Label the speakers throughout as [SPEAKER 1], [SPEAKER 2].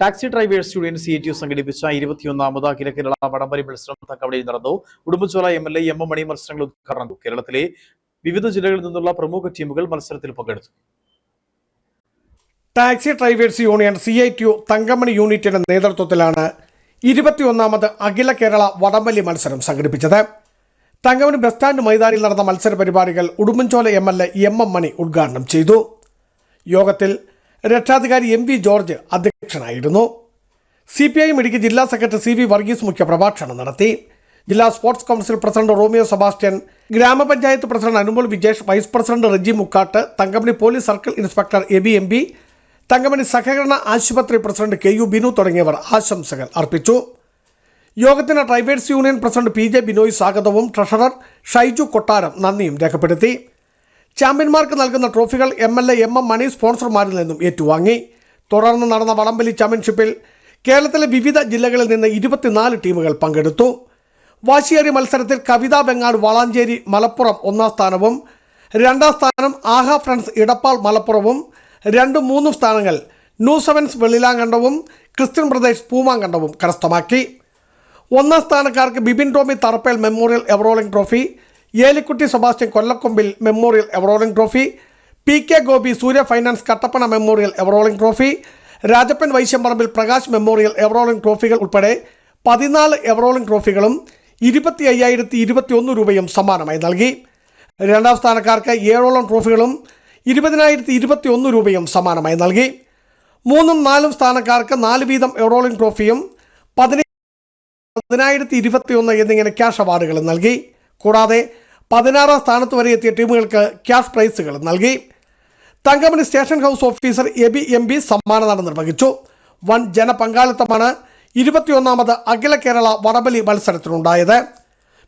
[SPEAKER 1] Taxi drivers union C T U സംഘടിപ്പിച്ച ഇരുപത്തിയൊന്നാമത് അഖില കേരള വടംവലി മത്സരം തക്കവടിയിൽ നടന്നു. Udumbachola M L A M M Mani മത്സരങ്ങൾ ഉദ്ഘാടനം കേരളത്തിലെ വിവിധ ജില്ലകളിൽ നിന്നുള്ള പ്രമുഖ ടീമുകൾ മത്സരത്തിൽ പങ്കെടുത്തു.
[SPEAKER 2] Taxi drivers union C I T U Thankamani യൂണിറ്റിന്റെ നേതൃത്വത്തിലാണ് ഇരുപത്തിയൊന്നാമത് അഖില കേരള വടംവലി മത്സരം സംഘടിപ്പിച്ചത്. തങ്കമണി ബസ് സ്റ്റാൻഡ് മൈതാനിയിൽ നടന്ന മത്സര പരിപാടികൾ Udumbanchola M L A M M Mani ഉദ്ഘാടനം ചെയ്തു. യോഗത്തിൽ രക്ഷാധികാരി എം വി ജോർജ് അധ്യക്ഷനായിരുന്നു. സി പി ഐ ഇടുക്കി ജില്ലാ സെക്രട്ടറി സി വി വർഗീസ് മുഖ്യ പ്രഭാഷണം നടത്തി. ജില്ലാ sports council president Romeo Sebastian gramapanchayat president Anumol Vijesh vice president Reji Mukkattu Thankamani police circle inspector A B M B Thankamani സഹകരണ ആശുപത്രി president K U Binu തുടങ്ങിയവർ ആശംസകൾ അർപ്പിച്ചു. യോഗത്തിന് drivers union president P J Binoy സ്വാഗതവും treasurer Shaiju Kottaram നന്ദിയും രേഖപ്പെടുത്തി. ചാമ്പ്യന്മാർക്ക് നൽകുന്ന ട്രോഫികൾ M L A M M Mani സ്പോൺസർമാരിൽ നിന്നും ഏറ്റുവാങ്ങി. തുടർന്ന് നടന്ന വടംവലി ചാമ്പ്യൻഷിപ്പിൽ കേരളത്തിലെ വിവിധ ജില്ലകളിൽ നിന്ന് ഇരുപത്തിനാല് ടീമുകൾ പങ്കെടുത്തു. വാശിയേറിയ മത്സരത്തിൽ കവിത ബെങ്ങാട് വളാഞ്ചേരി മലപ്പുറം ഒന്നാം സ്ഥാനവും രണ്ടാം സ്ഥാനം ആഹ ഫ്രണ്ട്സ് ഇടപ്പാൾ മലപ്പുറവും രണ്ടും മൂന്നും സ്ഥാനങ്ങൾ ന്യൂ സെവൻസ് വെള്ളിലാങ്കണ്ടവും ക്രിസ്ത്യൻ പ്രദേശ് പൂമാങ്കണ്ടവും കരസ്ഥമാക്കി. ഒന്നാം സ്ഥാനക്കാർക്ക് Bibin Tommy Tharappel memorial ever rolling trophy Elikutty Sebastian Kollakombil memorial ever rolling trophy. P K Gopi Surya finance Kattappana memorial ever rolling trophy. Rajappan Vaishyamparambil Prakash memorial ever rolling ട്രോഫികൾ ഉൾപ്പെടെ പതിനാല് ever-rolling ട്രോഫികളും ഇരുപത്തി അയ്യായിരത്തി ഇരുപത്തി ഒന്ന് രൂപയും സമ്മാനമായി നൽകി. രണ്ടാം സ്ഥാനക്കാർക്ക് ഏഴോളം ട്രോഫികളും ഇരുപതിനായിരത്തി ഇരുപത്തി ഒന്ന് രൂപയും സമ്മാനമായി നൽകി. മൂന്നും നാലും സ്ഥാനക്കാർക്ക് നാല് വീതം എവറോളിംഗ് ട്രോഫിയും പതിനേഴ് പതിനായിരത്തി ഇരുപത്തിയൊന്ന് എന്നിങ്ങനെ ക്യാഷ് അവാർഡുകളും നൽകി. കൂടാതെ പതിനാറാം സ്ഥാനത്ത് വരെ എത്തിയ ടീമുകൾക്ക് ക്യാഷ് പ്രൈസുകൾ നൽകി. Thankamani station house officer A B M B സമ്മാനദാനം നിർവഹിച്ചു. വൻ ജനപങ്കാളിത്തമാണ് ഇരുപത്തിയൊന്നാമത് അഖില കേരള വടബലി മത്സരത്തിനുണ്ടായത്.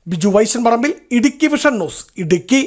[SPEAKER 2] Biju Vaishanparambil Idukki vision news Idukki.